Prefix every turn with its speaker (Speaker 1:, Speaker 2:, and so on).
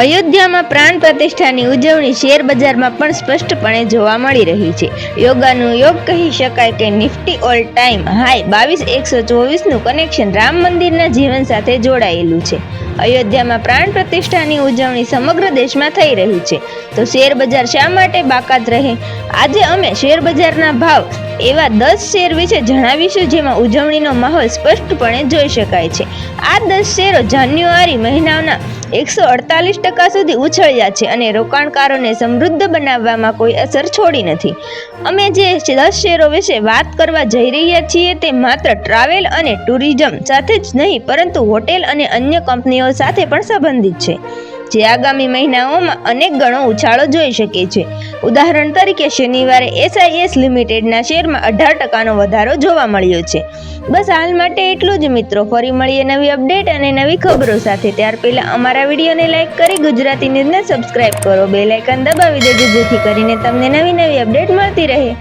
Speaker 1: અયોધ્યામાં પ્રાણ પ્રતિષ્ઠાની ઉજવણી શેર બજારમાં પણ સ્પષ્ટપણે જોવા મળી રહી છે. યોગાનું યોગ કહી શકાય કે નિફ્ટી ઓલ ટાઈમ હાઈ બાવીસ એકસો ચોવીસનું કનેક્શન રામ મંદિરના જીવન સાથે જોડાયેલું છે. અયોધ્યામાં પ્રાણ પ્રતિષ્ઠાની ઉજવણી સમગ્ર દેશમાં થઈ રહી છે. તો શેર બજાર શા માટે બાકાત રહે? આજે અમે શેર બજારના ભાવ એવા દસ શેર વિશે જણાવીશું જેમાં ઉજવણીનો માહોલ સ્પષ્ટપણે જોઈ શકાય છે. આ દસ શેરો જાન્યુઆરી મહિનાના એકસો અડતાલીસ ટકા સુધી ઉછળ્યા છે અને રોકાણકારોને સમૃદ્ધ બનાવવામાં કોઈ અસર છોડી નથી. અમે જે દસ શેરો વિશે વાત કરવા જઈ રહ્યા છીએ તે માત્ર ટ્રાવેલ અને ટુરિઝમ સાથે જ નહીં, પરંતુ હોટેલ અને અન્ય કંપનીઓ સાથે પણ સંબંધિત છે, જે આગામી મહિનાઓમાં અનેક ગણો ઉછાળો જોઈ શકે છે. ઉદાહરણ તરીકે, શનિવારે એસઆઈએસ લિમિટેડના શેરમાં અઢાર ટકાનો વધારો જોવા મળ્યો છે. બસ હાલ માટે એટલું જ મિત્રો, ફરી મળીએ નવી અપડેટ અને નવી ખબરો સાથે. ત્યાર પહેલાં અમારા વિડીયોને લાઇક કરી ગુજરાતી ન્યૂઝને સબસ્ક્રાઇબ કરો. બે લાઇકન દબાવી દેજો જેથી કરીને તમને નવી નવી અપડેટ મળતી રહે.